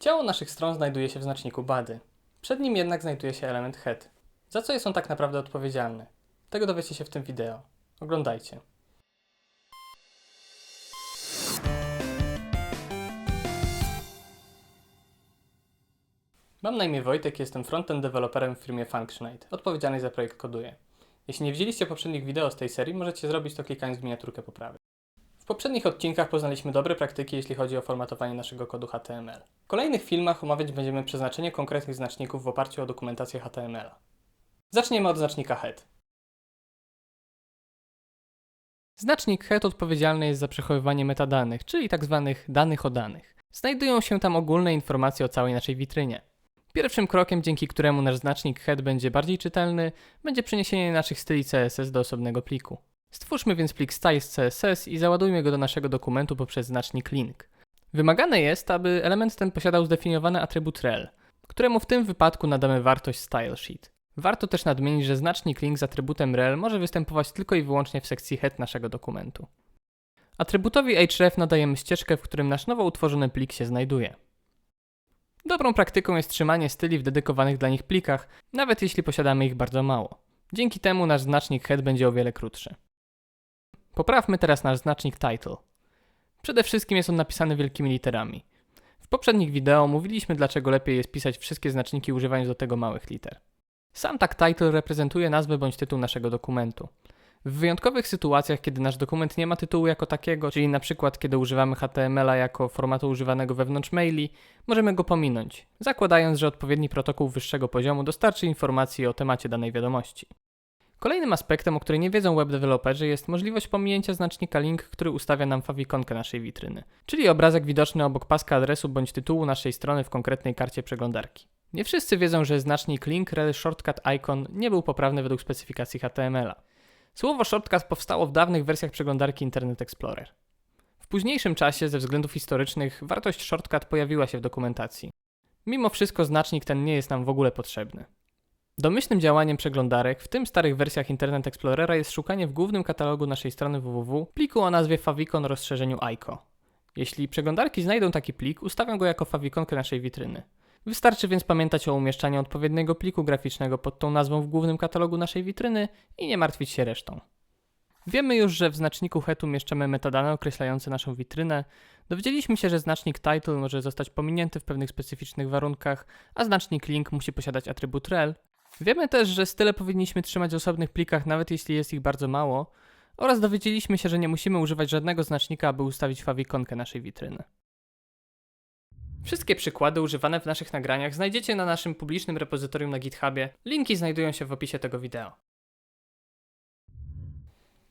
Ciało naszych stron znajduje się w znaczniku body. Przed nim jednak znajduje się element head. Za co jest on tak naprawdę odpowiedzialny? Tego dowiecie się w tym wideo. Oglądajcie. Mam na imię Wojtek, jestem frontend deweloperem w firmie Functionate, odpowiedzialnej za projekt Koduję. Jeśli nie widzieliście poprzednich wideo z tej serii, możecie zrobić to klikając w miniaturkę po prawej. W poprzednich odcinkach poznaliśmy dobre praktyki, jeśli chodzi o formatowanie naszego kodu HTML. W kolejnych filmach omawiać będziemy przeznaczenie konkretnych znaczników w oparciu o dokumentację HTML. Zaczniemy od znacznika head. Znacznik head odpowiedzialny jest za przechowywanie metadanych, czyli tzw. danych o danych. Znajdują się tam ogólne informacje o całej naszej witrynie. Pierwszym krokiem, dzięki któremu nasz znacznik head będzie bardziej czytelny, będzie przeniesienie naszych styli CSS do osobnego pliku. Stwórzmy więc plik styles CSS i załadujmy go do naszego dokumentu poprzez znacznik link. Wymagane jest, aby element ten posiadał zdefiniowany atrybut rel, któremu w tym wypadku nadamy wartość stylesheet. Warto też nadmienić, że znacznik link z atrybutem rel może występować tylko i wyłącznie w sekcji head naszego dokumentu. Atrybutowi href nadajemy ścieżkę, w którym nasz nowo utworzony plik się znajduje. Dobrą praktyką jest trzymanie styli w dedykowanych dla nich plikach, nawet jeśli posiadamy ich bardzo mało. Dzięki temu nasz znacznik head będzie o wiele krótszy. Poprawmy teraz nasz znacznik title. Przede wszystkim jest on napisany wielkimi literami. W poprzednich wideo mówiliśmy dlaczego lepiej jest pisać wszystkie znaczniki używając do tego małych liter. Sam tag title reprezentuje nazwę bądź tytuł naszego dokumentu. W wyjątkowych sytuacjach, kiedy nasz dokument nie ma tytułu jako takiego, czyli na przykład kiedy używamy HTML-a jako formatu używanego wewnątrz maili, możemy go pominąć, zakładając, że odpowiedni protokół wyższego poziomu dostarczy informacji o temacie danej wiadomości. Kolejnym aspektem, o którym nie wiedzą web developerzy, jest możliwość pominięcia znacznika link, który ustawia nam fawikonkę naszej witryny, czyli obrazek widoczny obok paska adresu bądź tytułu naszej strony w konkretnej karcie przeglądarki. Nie wszyscy wiedzą, że znacznik link rel shortcut icon nie był poprawny według specyfikacji HTML-a. Słowo shortcut powstało w dawnych wersjach przeglądarki Internet Explorer. W późniejszym czasie, ze względów historycznych, wartość shortcut pojawiła się w dokumentacji. Mimo wszystko znacznik ten nie jest nam w ogóle potrzebny. Domyślnym działaniem przeglądarek, w tym starych wersjach Internet Explorera, jest szukanie w głównym katalogu naszej strony www pliku o nazwie favicon rozszerzeniu ICO. Jeśli przeglądarki znajdą taki plik, ustawią go jako fawikonkę naszej witryny. Wystarczy więc pamiętać o umieszczaniu odpowiedniego pliku graficznego pod tą nazwą w głównym katalogu naszej witryny i nie martwić się resztą. Wiemy już, że w znaczniku head umieszczamy metadane określające naszą witrynę. Dowiedzieliśmy się, że znacznik title może zostać pominięty w pewnych specyficznych warunkach, a znacznik link musi posiadać atrybut rel. Wiemy też, że style powinniśmy trzymać w osobnych plikach, nawet jeśli jest ich bardzo mało, oraz dowiedzieliśmy się, że nie musimy używać żadnego znacznika, aby ustawić fawikonkę naszej witryny. Wszystkie przykłady używane w naszych nagraniach znajdziecie na naszym publicznym repozytorium na GitHubie. Linki znajdują się w opisie tego wideo.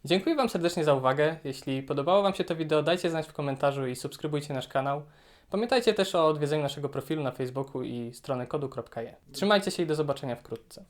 Dziękuję Wam serdecznie za uwagę. Jeśli podobało Wam się to wideo, dajcie znać w komentarzu i subskrybujcie nasz kanał. Pamiętajcie też o odwiedzeniu naszego profilu na Facebooku i strony kodu.je. Trzymajcie się i do zobaczenia wkrótce.